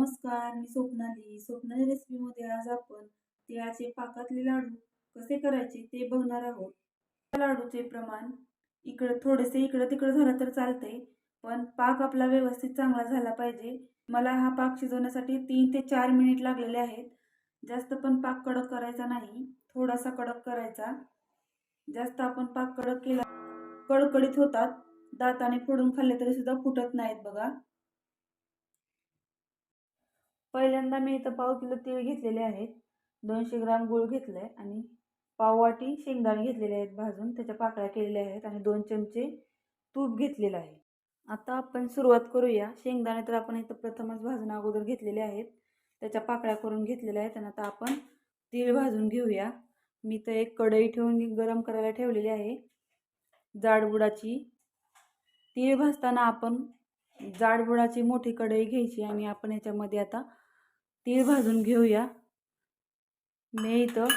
नमस्कार मी स्वप्नाली. स्वप्नाली रेसिपीमध्ये आज आपण तिळाचे पाकातले लाडू कसे करायचे ते बघणार आहोत. लाडूचे प्रमाण इकडं थोडेसे इकडं तिकडं झालं तर चालतंय पण पाक आपला व्यवस्थित चांगला झाला पाहिजे. मला हा पाक शिजवण्यासाठी तीन ते चार मिनिट लागलेले आहेत. जास्त पण पाक कडक करायचा नाही थोडासा कडक करायचा. जास्त आपण पाक कडक केला कडकडीत होतात. दाताने फोडून खाल्ले तरी सुद्धा फुटत नाहीत बघा. पहिल्यांदा मी इथं पाव किलो तीळ घेतलेले आहेत. दोनशे ग्राम गूळ घेतलं आहे आणि पाववाटी शेंगदाणे घेतलेले आहेत भाजून त्याच्या पाकळ्या केलेल्या आहेत आणि दोन चमचे तूप घेतलेलं आहे. आता आपण सुरुवात करूया. शेंगदाणे तर आपण इथं प्रथमच भाजून अगोदर घेतलेले आहेत. त्याच्या पाकळ्या करून घेतलेल्या आहेत आणि आता आपण तीळ भाजून घेऊया. मी तर एक कढई ठेवून गरम करायला ठेवलेली आहे. जाडबुडाची तीळ भाजताना आपण जाडबुडाची मोठी कढई घ्यायची आणि आपण याच्यामध्ये आता तीळ भाजून घेऊया. मी इथं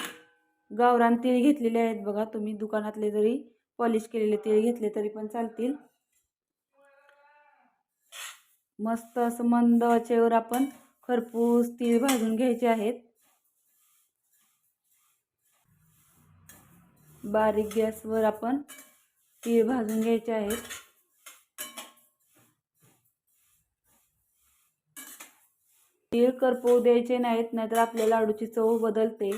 गावरान तीळ घेतलेले आहेत बघा. तुम्ही दुकानातले जरी पॉलिश केलेले तीळ घेतले तरी पण चालतील. मस्त असं मंद आचेवर आपण खरपूस तीळ भाजून घ्यायचे आहेत. बारीक गॅसवर आपण तीळ भाजून घ्यायचे आहेत. तीळ करपवू द्यायचे नाहीत नाहीतर आपल्या लाडूची चव बदलते.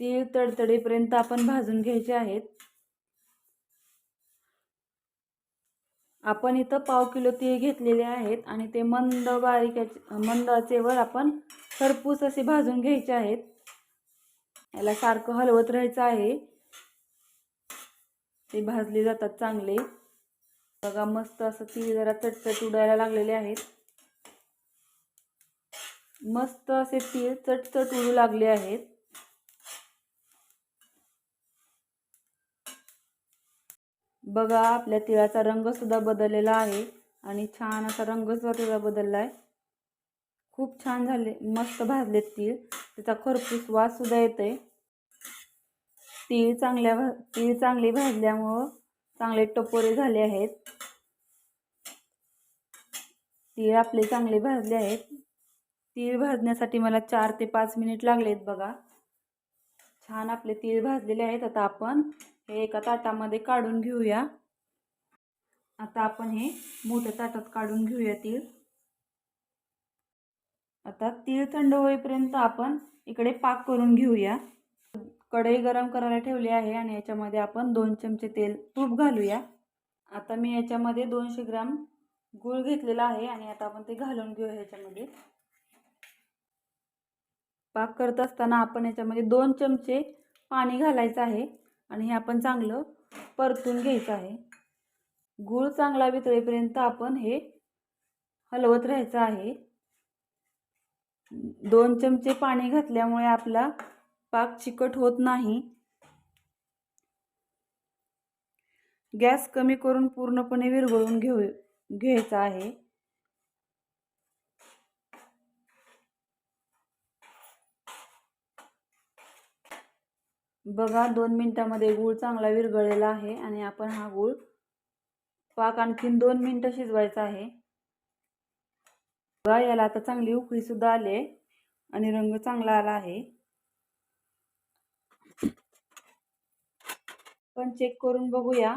तीळ तडतडीपर्यंत आपण भाजून घ्यायचे आहेत. आपण इथं पाव किलो तीळ घेतलेले आहेत आणि ते मंद बारीक मंद आचेवर आपण खरपूस असे भाजून घ्यायचे आहेत. याला सारखं हलवत राहायचं आहे. ते भाजले जातात चांगले. बघा मस्त असं तीळ जरा चटचट उडायला लागलेले आहेत. मस्त असे तीळ चटचट उडू लागले आहेत. बघा आपल्या तिळाचा रंग सुद्धा बदललेला आहे आणि छान असा रंग सुद्धा त्याचा बदलला आहे खूप छान झाले मस्त भाजलेत तीळ. त्याचा खरपूस वास सुद्धा येतोय. तीळ चांगल्या भा तीळ चांगली भाजल्यामुळं चांगले टपोरे झाले आहेत. तीळ आपले चांगले भाजले आहेत. तीळ भाजण्यासाठी मला चार ते पाच मिनिट लागलेत बघा. छान आपले तीळ भाजलेले आहेत. आता आपण हे एका ताटामध्ये काढून घेऊया. आता आपण हे मोठ्या ताटात काढून घेऊया तीळ. आता तीळ थंड होईपर्यंत आपण इकडे पाक करून घेऊया. कढई गरम करायला ठेवली आहे आणि याच्यामध्ये आपण दोन चमचे तेल तूप घालूया. आता मी याच्यामध्ये दोनशे ग्राम गूळ घेतलेला आहे आणि आता आपण ते घालून घेऊया ह्याच्यामध्ये. पाक करत असताना आपण याच्यामध्ये दोन चमचे पाणी घालायचं आहे. आणि हे आपण चांगलं परतून घ्यायचं आहे. गूळ चांगला वितळेपर्यंत आपण हे हलवत राहायचं आहे. दोन चमचे पाणी घातल्यामुळे आपला पाक चिकट होत नाही. गॅस कमी करून पूर्णपणे विरघळून घेऊ घ्यायचा आहे. बघा दोन मिनटामध्ये गूळ चांगला विरघळलेला आहे आणि आपण हा गूळ पाक आणखीन दोन मिनटं शिजवायचा आहे. बघा याला आता चांगली उकळीसुद्धा आली आहे आणि रंग चांगला आला आहे. पण चेक करून बघूया.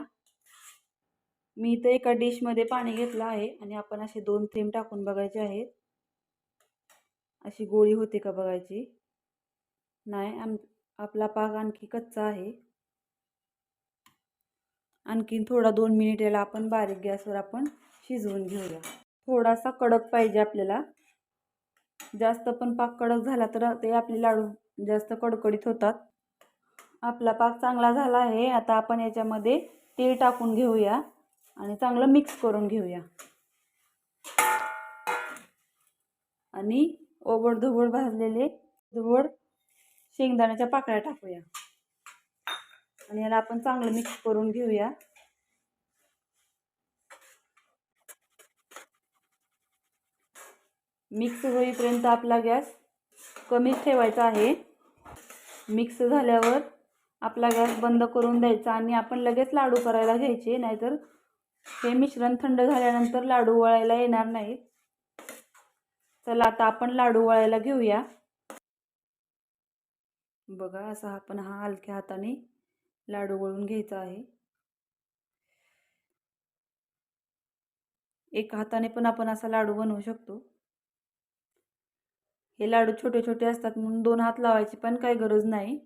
मी इथं एका डिशमध्ये पाणी घेतलं आहे आणि आपण असे दोन थेंब टाकून बघायचे आहेत. अशी गोळी होते का बघायची? नाही आम आपला पाक आणखी कच्चा आहे. आणखीन थोडा दोन मिनिट याला आपण बारीक गॅसवर आपण शिजवून घेऊया. थोडासा कडक पाहिजे आपल्याला. जास्त पण पाक कडक झाला तर ते आपले लाडू जास्त कडकडीत होतात. आपला पाक चांगला झाला आहे. आता आपण याच्यामध्ये तेल टाकून घेऊया आणि चांगलं मिक्स करून घेऊया. आणि ओबड भाजलेले धुबड शेंगदाण्याच्या पाकळ्या टाकूया. आणि याला आपण चांगलं मिक्स करून घेऊया. मिक्स होईपर्यंत आपला गॅस कमीच ठेवायचा आहे. मिक्स झाल्यावर आपला गॅस बंद करून द्यायचा आणि आपण लगेच लाडू करायला घ्यायचे नाहीतर हे मिश्रण थंड झाल्यानंतर लाडू वळायला येणार नाहीत. चला आता आपण लाडू वळायला घेऊया. बघा असा आपण हा हलक्या हाताने लाडू वळून घ्यायचा आहे. एका हाताने पण आपण असा लाडू बनवू शकतो. हे लाडू छोटे छोटे असतात म्हणून दोन हात लावायची पण काही गरज नाही.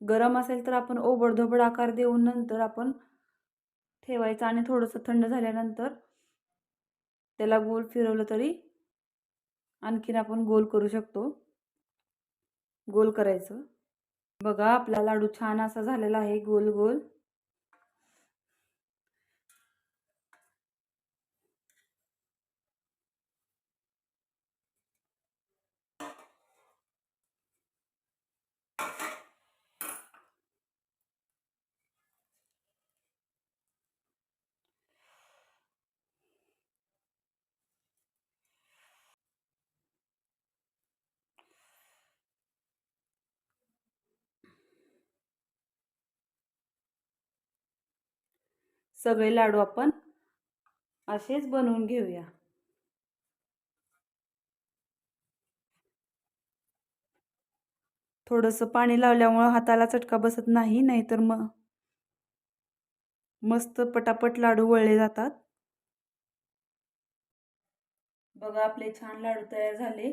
गरम असेल तर आपण ओबडधोबड आकार देऊन नंतर आपण ठेवायचं आणि थोडंसं थंड झाल्यानंतर त्याला गोल फिरवलं तरी आणखीन आपण गोल करू शकतो. गोल करायचं. बघा आपला लाडू छान असा झालेला आहे गोल गोल सगळे लाडू आपण असेच बनवून घेऊया. थोडंसं पाणी लावल्यामुळं हाताला चटका बसत नाही नाहीतर मग मस्त पटापट लाडू वळले जातात. बघा आपले छान लाडू तयार झाले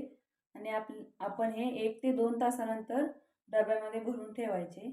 आणि आप आपण हे एक ते दोन तासानंतर डब्यामध्ये भरून ठेवायचे.